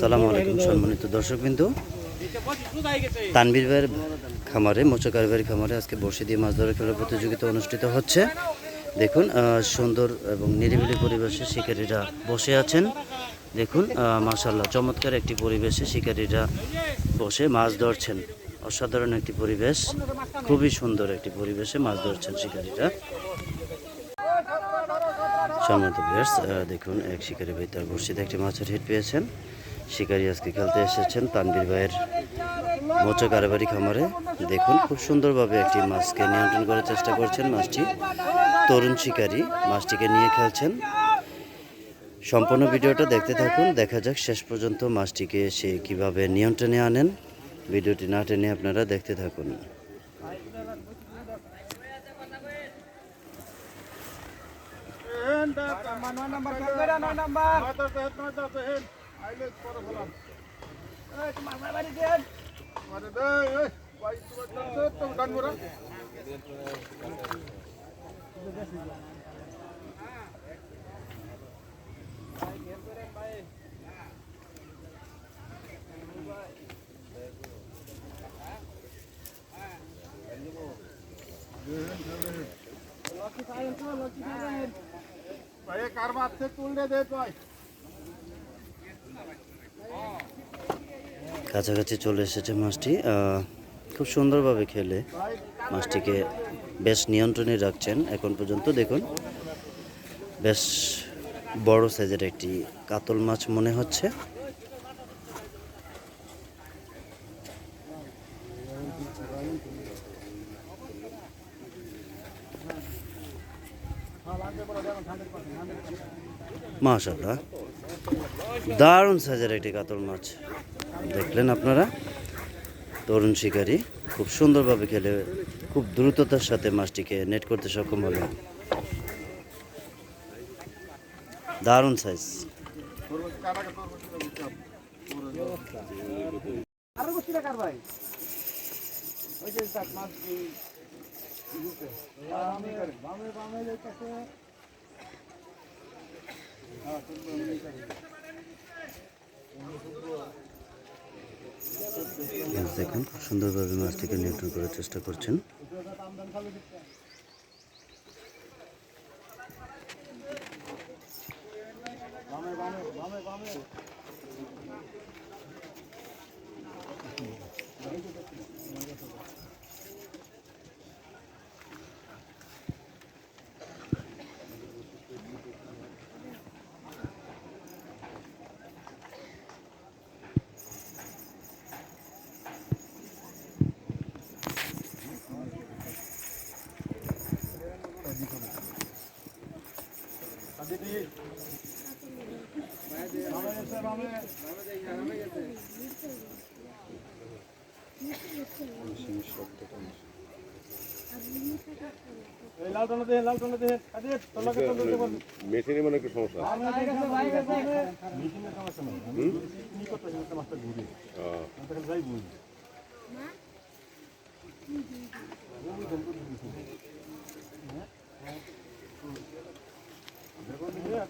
সালামু আলাইকুম সম্মানিত দর্শক বিন্দু তানবীর ভাইয়ের খামারে মোচকার ভাইয়ের খামারে আজকে বসে দিয়ে মাছ ধরার খেলার প্রতিযোগিতা অনুষ্ঠিত হচ্ছে। দেখুন আহ, সুন্দর এবং নিরিবিলি পরিবেশে শিকারীরা বসে আছেন। দেখুন মাশাল্লাহ চমৎকার একটি পরিবেশে শিকারীরা বসে মাছ ধরছেন। অসাধারণ একটি পরিবেশ খুবই সুন্দর একটি পরিবেশে মাছ ধরছেন শিকারীরা। সম্মানিত ভিউয়ার্স দেখুন, এক শিকারি ভাই তার বর্ষিতে একটি মাছের হিট পেয়েছেন। শিকারী আজকে খেলতে এসেছেন তানবীর ভাইয়ের মোচা কারবারি খামারে। দেখুন, খুব সুন্দরভাবে একটি মাছকে নিয়ন্ত্রণ করার চেষ্টা করছেন মাছটি। তরুণ শিকারি মাছটিকে নিয়ে খেলছেন। সম্পূর্ণ ভিডিওটা দেখতে থাকুন, দেখা যাক শেষ পর্যন্ত মাছটিকে সে কীভাবে নিয়ন্ত্রণে আনেন। ভিডিওটি না টেনে আপনারা দেখতে থাকুন। mantap aman no number kamera Lucky Fire, Lucky Fire. কাছাকাছি চলে এসেছে মাছটি খুব সুন্দরভাবে খেলে। মাছটিকে বেশ নিয়ন্ত্রণে রাখছেন। এখন পর্যন্ত দেখুন, বেশ বড় সাইজের একটি কাতল মাছ মনে হচ্ছে। মাশাল্লাহ দারুণ সাইজের একটি কাতল মাছ দেখলেন আপনারা? তরুণ শিকারী, খুব সুন্দরভাবে খেলে, খুব দ্রুততার সাথে মাছটিকে নেট করতে সক্ষম হলেন দারুণ সাইজ ওই যে দেখুন সুন্দরভাবে মাছটিকে নিয়ন্ত্রণ করার চেষ্টা করছেন। মেশিনে মানে একটু সমস্যা ভাই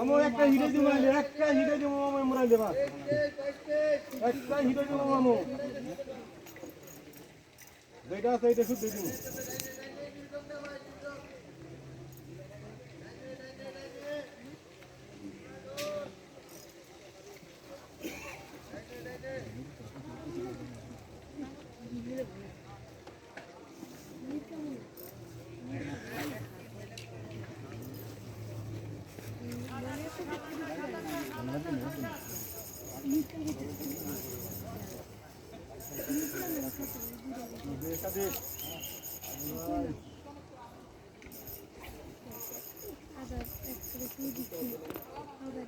মামু একটা হিটে দিব একটা হিটে দিব মামু মুরাই দেবা। একটা হিটে দিব মামু যেটা আছে, এটা শুদ্ধ দিব। আবার এক করে দিয়ে দিচ্ছি আবার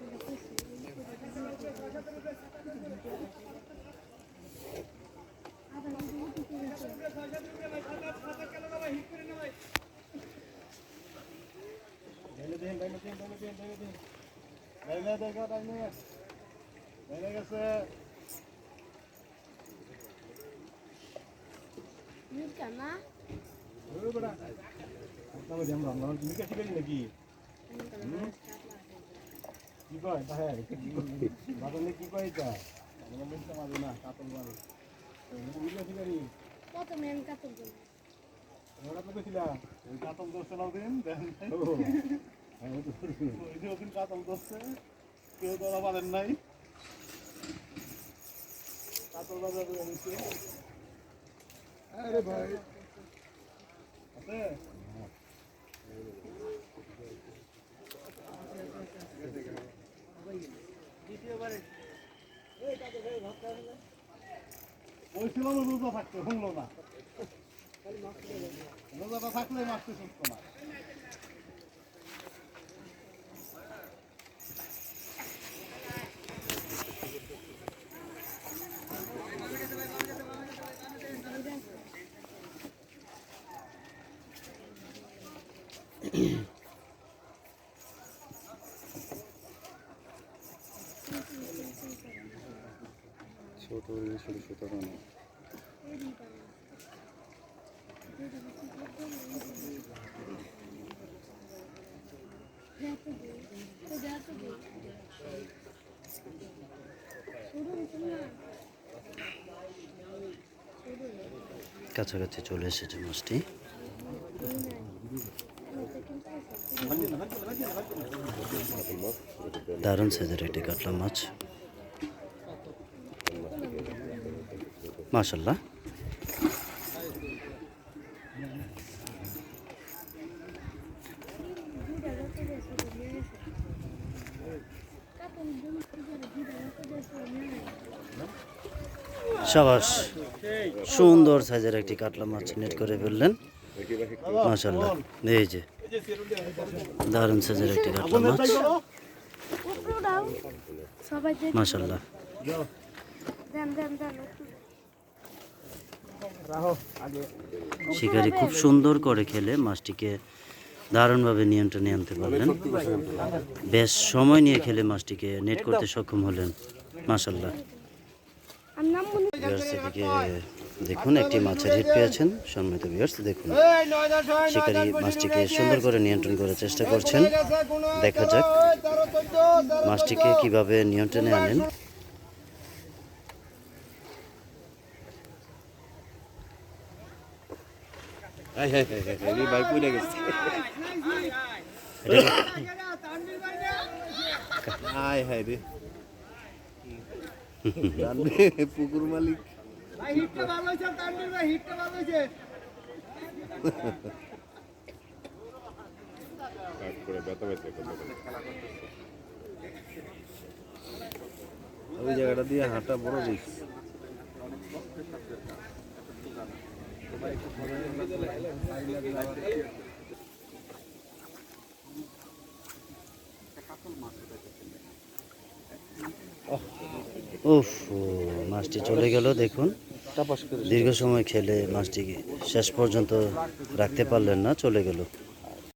না কাতল দোষে নাও দিন কাতল দোষে কেউ তো পারেন নাই। কাতল বাজার করে নিচ্ছে আরে ভাই। আছে? ওই ছিল রোজা থাকতে শুনলো না। রোজাটা থাকলে মারতে শুনতো না। কাছাকাছি চলে এসেছে মাছটি। দারুণ সাইজের একটি কাতলা মাছ। মাশাল্লাহ সাবাস সুন্দর সাইজের একটি কাতলা মাছ নেট করে ফেললেন। মাশাল্লাহ এই যে দারুণ সাইজের একটি কাতলা মাছ। মাশাল্লাহ দেন দেন দেন রাহো আগে শিকারি খুব সুন্দর করে খেলে, মাছটিকে দারুণভাবে নিয়ন্ত্রণে আনতে পারলেন। বেশ সময় নিয়ে খেলে মাছটিকে, নেট করতে সক্ষম হলেন এদিকে দেখুন, একটি মাছের হিট পেয়েছেন। সম্মানিত ভিউয়ার্স দেখুন, শিকারি মাছটিকে সুন্দর করে নিয়ন্ত্রণ করার চেষ্টা করছেন। দেখা যাক মাছটিকে কীভাবে নিয়ন্ত্রণে আনেন। ভাই গেছে হাই রে পুকুর মালিক ওই জায়গাটা দিয়ে হাঁটা বড় রিস্ক মাছটি চলে গেল, দেখুন। দীর্ঘ সময় খেলে মাছটি শেষ পর্যন্ত রাখতে পারলেন না, চলে গেল।